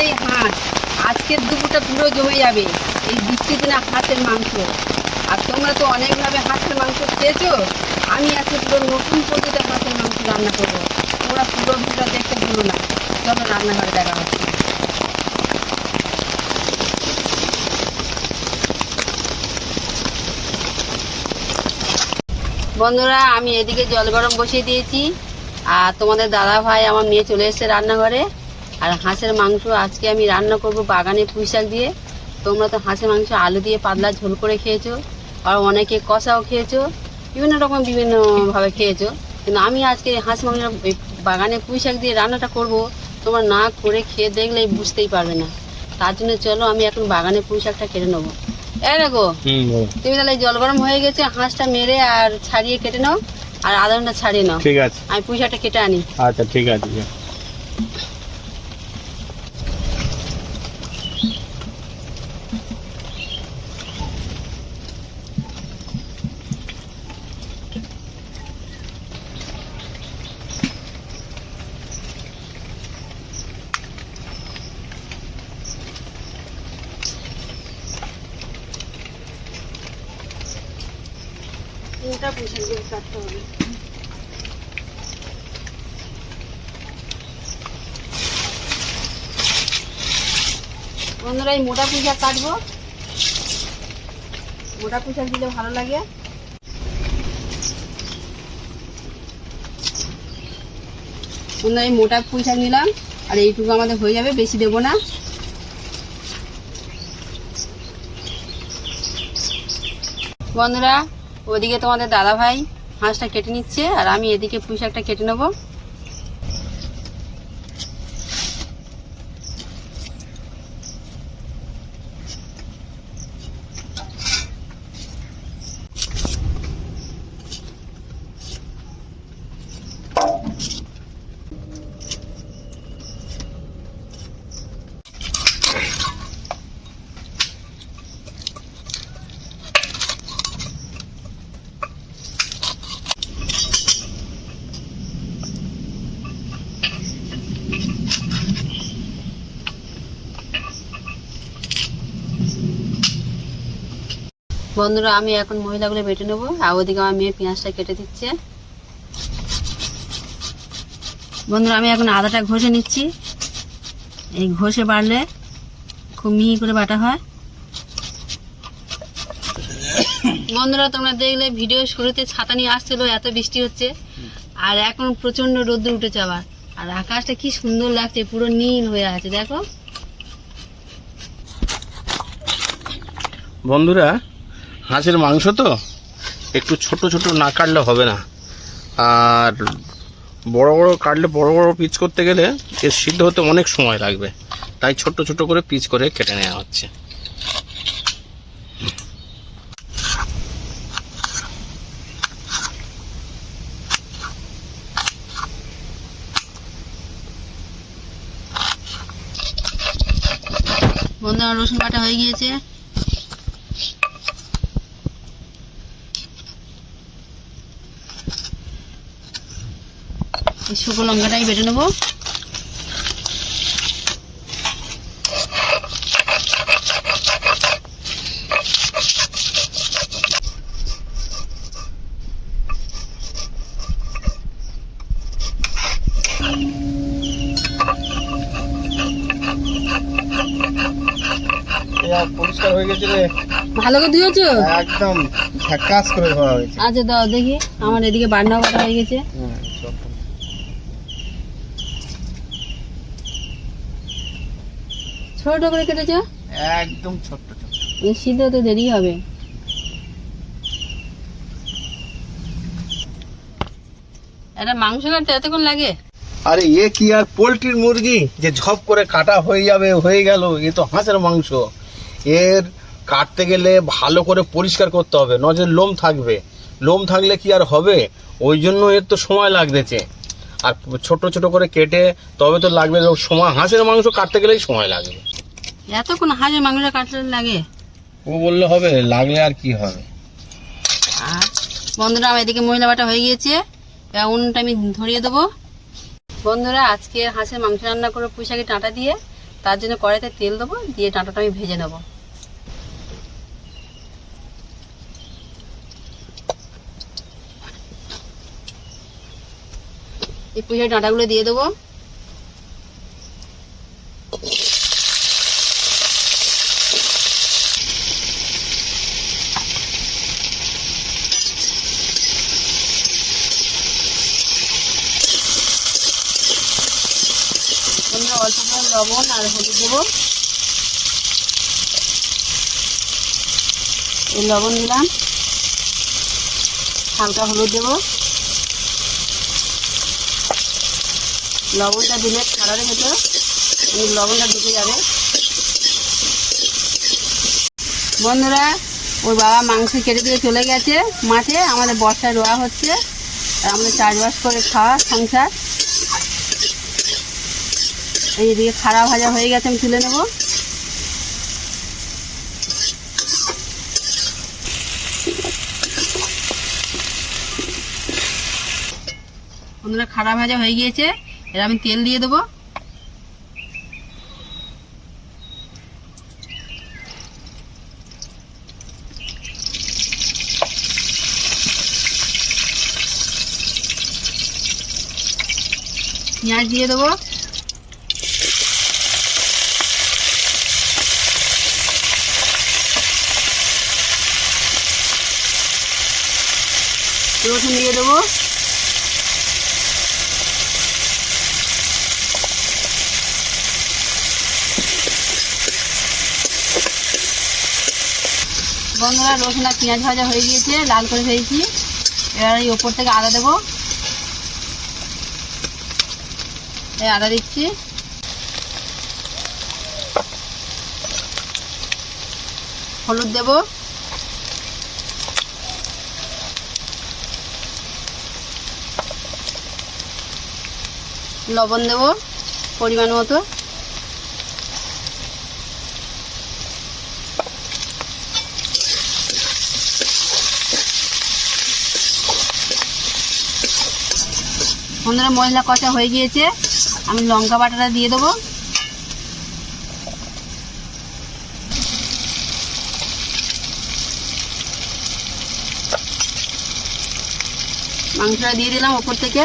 হাতেই হাঁস আজকের দুপুরটা পুরো জমে যাবে। এই বৃষ্টির দিনে হাঁসের মাংস। আর তোমরা তো অনেকভাবে হাঁসের মাংস খেয়েছো। আমি আজকে পুরো নতুন পদ্ধতিতে হাঁসের মাংস রান্না করব। তোমরা পুরো ভিডিও দেখতে ভুলো না। চলো রান্নাঘরে দেখা হচ্ছে। বন্ধুরা, আমি এদিকে জল গরম বসিয়ে দিয়েছি। আর তোমাদের দাদা ভাই আমার মেয়ে চলে এসেছে রান্নাঘরে। আর হাঁসের মাংস আজকে আমি রান্না করব বাগানে পুঁই শাক দিয়ে। তোমরা তো হাঁসের মাংস আলু দিয়ে পাতলা ঝোল করে খেয়েছো আর অনেকে কষাও খেয়েছো বিভিন্ন রকম বিভিন্নভাবে খেয়েছো। কিন্তু আমি আজকে হাঁস মাংস বাগানে পুঁই শাক দিয়ে রান্নাটা করব তোমরা না করে খেয়ে দেখলেই বুঝতেই পারবে না। তার জন্য চলো আমি এখন বাগানে পুঁই শাকটা কেটে নেব। এই দেখো তুমি তাহলে জল গরম হয়ে গেছে হাঁসটা মেরে আর ছাড়িয়ে কেটে নাও আর আধা ঘণ্টা ছাড়িয়ে নাও। ঠিক আছে। আমি পুঁইশাকটা কেটে আনি। আচ্ছা ঠিক আছে যা। তিনটা পুঁইশাক দিয়ে কাটতে হবে বন্ধুরা, এই মোটা পুঁইশাক কাটবো। মোটা পুঁইশাক দিলে ভালো লাগে। বন্ধুরা, এই মোটা পুঁইশাক নিলাম, আর এইটুকু আমাদের হয়ে যাবে, বেশি দেবো না। বন্ধুরা, ওদিকে তোমাদের দাদা ভাই হাঁসটা কেটে নিচ্ছে, আর আমি এদিকে পুঁই শাকটা কেটে নেব। বন্ধুরা, আমি এখন মহিলাগুলো বেটে নেব। আর ওদিকে আমার মেয়ে পেঁয়াজটা কেটে দিচ্ছে। বন্ধুরা, আমি এখন আদাটা ঘষে নিচ্ছি। এই ঘষে বাড়লে খুব মিহি করে বাটা হয়। বন্ধুরা, তোমরা দেখলে ভিডিও শুরুতে ছাতা নিয়ে আসছিল, এত বৃষ্টি হচ্ছে। আর এখন প্রচণ্ড রোদ্দুর উঠেছে আবার। আর আকাশটা কি সুন্দর লাগছে, পুরো নীল হয়ে আছে, দেখো। বন্ধুরা হাঁসের মাংস তো? একটু ছোট ছোট না কাটলে হবে না। আর বড় বড় কাটলে বড় বড় পিচ করতে গেলে এর সিদ্ধ হতে অনেক সময় লাগবে। তাই ছোট ছোট করে পিচ করে কেটে নেওয়া হচ্ছে। বন্ধুরা রসুন বাটা হয়ে গিয়েছে। এই শুকনো লঙ্কাটাই বেটে নেব। পরিষ্কার হয়ে গেছে রে। ভালো করে একদম ঝাকাস করে হয়েছে। আচ্ছা দাও দেখি। আমার এদিকে বান্না বাটা হয়ে গেছে। ছোট করে কেটেছো? একদম ছোট্ট ছোট্ট। এই সিদ্ধ তো দেরি হবে। এটা মাংস কাটতে এতক্ষণ লাগে? আরে এ কি আর পোলট্রির মুরগি? যে ঝপ করে কাটা হয়ে যাবে হয়ে গেল এ তো হাঁসের মাংস। এর কাটতে গেলে ভালো করে পরিষ্কার করতে হবে নজর লোম থাকবে। লোম থাকলে কি আর হবে? ওই জন্য এর তো সময় লাগতেছে। আর ছোট ছোট করে কেটে তবে তো লাগবে সময় হাঁসের মাংস কাটতে গেলেই সময় লাগবে। এতক্ষণ হাঁসের মাংস কাটতে লাগে। ও বললে হবে লাগলে আর কি হবে? আর বন্ধুরা আমার এদিকে মহিলা বাটা হয়ে গিয়েছে। এবার উনুনটা আমি ধরিয়ে দেবো। বন্ধুরা আজকে হাঁসের মাংস রান্না করে পুঁইশাকের ডাঁটা দিয়ে তার জন্য কড়াইতে তেল দেবো দিয়ে ডাঁটাটা আমি ভেজে নেব। এই পুঁইশাকের ডাঁটাগুলো দিয়ে দেবো আমরা অল্প করে লবণ আর হলুদ দেবো। এই লবণ দিলাম। হালকা হলুদ দেবো। লবণটা দিলে খাড়ার ভেতর এই লবণটা ঢুকে যাবে। বন্ধুরা, ওর বাবা মাংস কেটে দিয়ে চলে গেছে। মাঠে আমাদের বর্ষায় রোয়া হচ্ছে। আর আমাদের চাষবাস করে খাওয়া সংসার। এই এদিকে খাড়া ভাজা হয়ে গেছে, আমি তুলে নেব। বন্ধুরা, খাড়া ভাজা হয়ে গিয়েছে। এবার আমি তেল দিয়ে দেবো। পেঁয়াজ দিয়ে দেবো। রসুন দিয়ে দেবো। বন্ধুরা রসুন আর পেঁয়াজ ভাজা হয়ে গিয়েছে, লাল করে ফেলেছি এবার এই ওপর থেকে আদা দেবো। এই আদা দিচ্ছি। হলুদ দেবো। লবণ দেবো পরিমাণ মতো। বন্ধুরা মশলা কষা হয়ে গিয়েছে। আমি লঙ্কা বাটাটা দিয়ে দেবো। মাংসটা দিয়ে দিলাম ওপর থেকে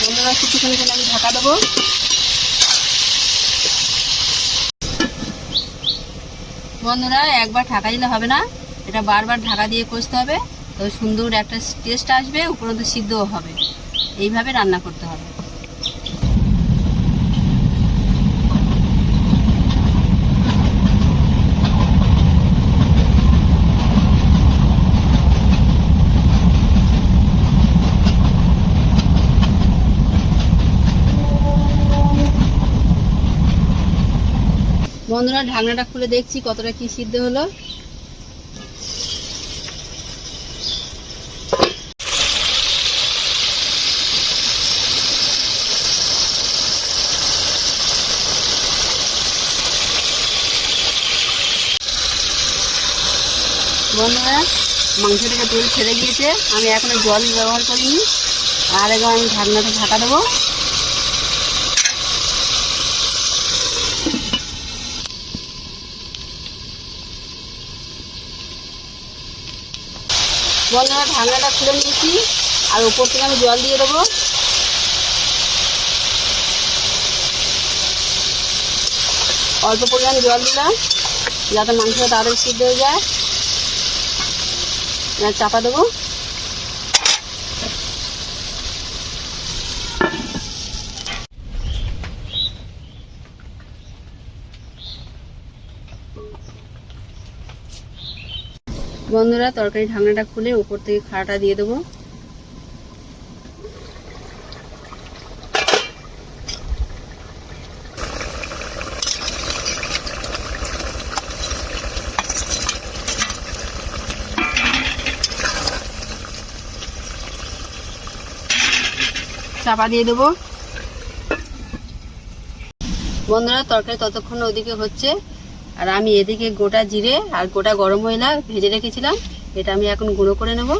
বন্ধুরা কিছুক্ষণ জন্য আমি ঢাকা দেবো। বন্ধুরা, একবার ঢাকা দিলে হবে না। এটা বারবার ঢাকা দিয়ে কষতে হবে। তবে সুন্দর একটা টেস্ট আসবে, উপরন্ত সিদ্ধও হবে। এইভাবে রান্না করতে হবে। বন্ধুরা, ঢাকনাটা খুলে দেখছি কতটা কি সিদ্ধ হলো। বন্ধুরা মাংস থেকে তেল ছেড়ে গিয়েছে আমি এখনও জল ব্যবহার করিনি। আর একবার আমি ঢাকনাটা ঢাকা দেবো। বন্ধুরা ঢাকনাটা খুলে নিয়েছি, আর উপর থেকে আমি জল দিয়ে দেবো। অল্প পরিমাণ জল দিলাম, যাতে মাংসটা তাড়াতাড়ি সিদ্ধ হয়ে যায়। চাপা দেবো। বন্ধুরা, তরকারি ঢাকনাটা খুলে উপর থেকে খাড়াটা দিয়ে দেবো। চাপা দিয়ে দেবো। বন্ধুরা, তরকারি ততক্ষণ ওদিকে হচ্ছে। আর আমি এদিকে গোটা জিরে আর গোটা গরম ময়লা ভেজে রেখেছিলাম। এটা আমি এখন গুঁড়ো করে নেব।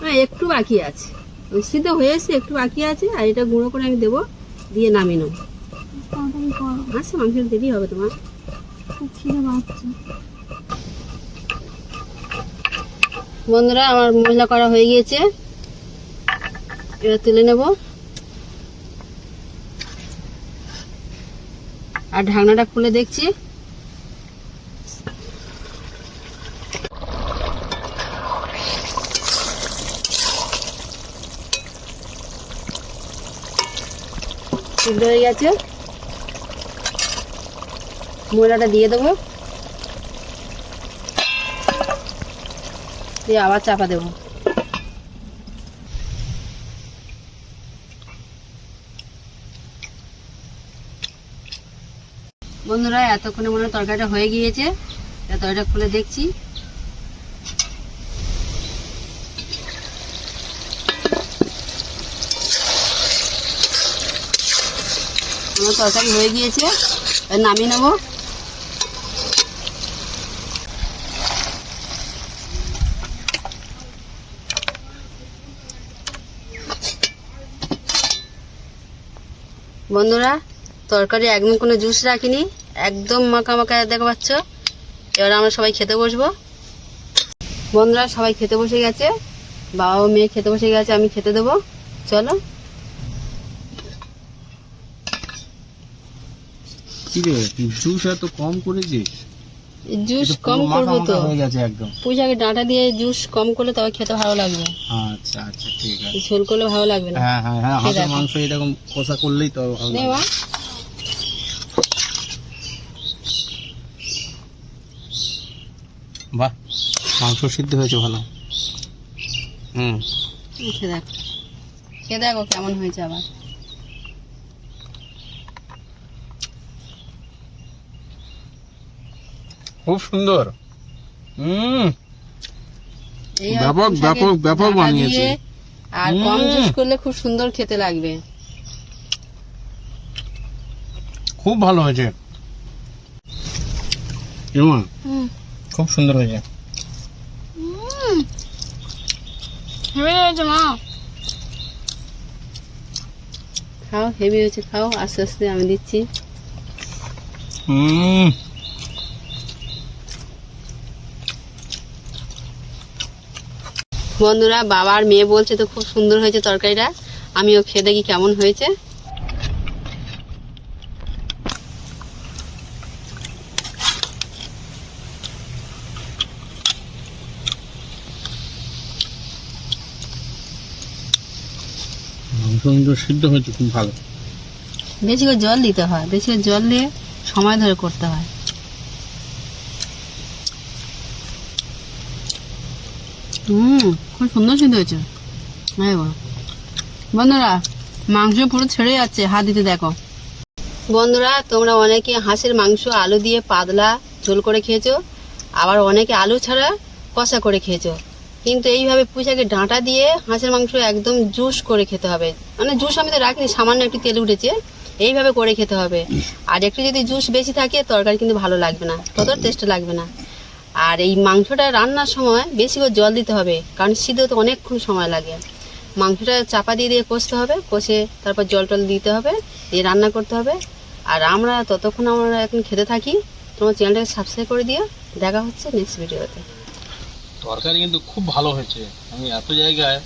হ্যাঁ একটু বাকি আছে। সিদ্ধ হয়ে এসছে একটু বাকি আছে আর এটা গুঁড়ো করে আমি দেবো দিয়ে নামিয়ে নেব। আচ্ছা মাংস দেরি হবে তোমার। খুব খিদে পাচ্ছে বন্ধুরা, আমার মশলা করা হয়ে গিয়েছে। এবার তুলে নেব। আর ঢাকনাটা খুলে দেখছি। হয়ে গেছে। মশলাটা দিয়ে দেবো। দিয়ে আবার চাপা দেবো। বন্ধুরা, এতক্ষণে মনে তরকারিটা হয়ে গিয়েছে। তরকারিটা খুলে দেখছি। তরকারি হয়ে গিয়েছে। নামিয়ে নেব। বন্ধুরা, তরকারি একদম কোনো জুস রাখিনি, একদম মাখা মাখা দেখা পাচ্ছ। এবার আমরা সবাই খেতে বসবো। বন্ধুরা, সবাই খেতে বসে গেছে। বাবা মেয়ে খেতে বসে গেছে, আমি খেতে দেবো। চলো। জুস এত কম করেছিস? জুস কম করব তো। হয়ে গেছে একদম। পুঁইশাকের ডাঁটা দিয়ে জুস কম করলে তবে খেতে ভালো লাগবে। আচ্ছা আচ্ছা ঠিক আছে। ঝোল করলে ভালো লাগবে না। হ্যাঁ হ্যাঁ হ্যাঁ হাঁসের মাংস এরকম কষা করলেই তো ভালো নে লাগে। বাহ মাংস সিদ্ধ হয়েছে ভালো। হুম। খেয়ে দেখো। খেয়ে দেখো কেমন হয়েছে আবার। খুব সুন্দর। হুম। ব্যাপক, ব্যাপক, ব্যাপক বানিয়েছে। আর কম জুস করলে খুব সুন্দর খেতে লাগবে। খুব ভালো হয়েছে। এমন হুম। খুব সুন্দর হয়েছে। হেবে গেছে মা। খাও হেভি হয়েছে খাও। আস্তে আস্তে আমি দিচ্ছি। হুম। বন্ধুরা বাবা আর মেয়ে বলছে তো খুব সুন্দর হয়েছে তরকারিটা। আমিও খেয়ে দেখি কেমন হয়েছে। সিদ্ধ হয়েছে খুব ভালো। বেশি করে জল দিতে হয় বেশি করে জল দিয়ে সময় ধরে করতে হয়। হুম খুব সুন্দর সিদ্ধ হয়েছে হ্যাঁ। বন্ধুরা মাংস পুরো ছেড়ে যাচ্ছে হাত দিতে দেখো বন্ধুরা তোমরা অনেকে হাঁসের মাংস, আলু দিয়ে পাতলা ঝোল করে খেয়েছো, আবার অনেকে আলু ছাড়া কষা করে খেয়েছো। কিন্তু এইভাবে পুঁইশাকের ডাঁটা দিয়ে হাঁসের মাংস একদম জুস করে খেতে হবে। মানে জুস আমি তো রাখিনি, সামান্য একটু তেল উঠেছে। এইভাবে করে খেতে হবে। আর একটু যদি জুস বেশি থাকে, তরকারি কিন্তু ভালো লাগবে না। তত টেস্ট লাগবে না। আর এই মাংসটা রান্নার সময় বেশি করে জল দিতে হবে, কারণ সিদ্ধ তো অনেকক্ষণ সময় লাগে। মাংসটা চাপা দিয়ে দিয়ে কষতে হবে, কষে তারপর জল টল দিতে হবে, দিয়ে রান্না করতে হবে। আর আমরা ততক্ষণ আমরা এখন খেতে থাকি, তোমার চ্যানেলটাকে সাবস্ক্রাইব করে দিও। দেখা হচ্ছে নেক্সট ভিডিওতে তরকারি কিন্তু খুব ভালো হয়েছে। আমি এত জায়গায়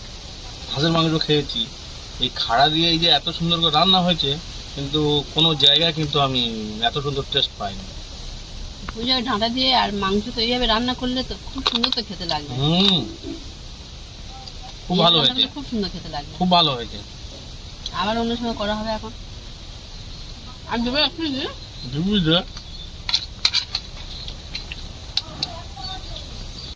হাঁসের মাংস খেয়েছি। এই খাড়া দিয়ে এই যে এত সুন্দর করে রান্না হয়েছে, কিন্তু কোনো জায়গায় কিন্তু আমি এত সুন্দর টেস্ট পাইনি। পুজোয় ডাঁটা দিয়ে আর মাংস তো এইভাবে রান্না করলে তো খুব সুন্দর তো খেতে লাগবে। হুম। খুব ভালো হয়েছে। খুব সুন্দর খেতে লাগবে। খুব ভালো হয়েছে। আবার অন্য সময় করা হবে এখন। আর দেবে একটু দিয়ে? বুঝলে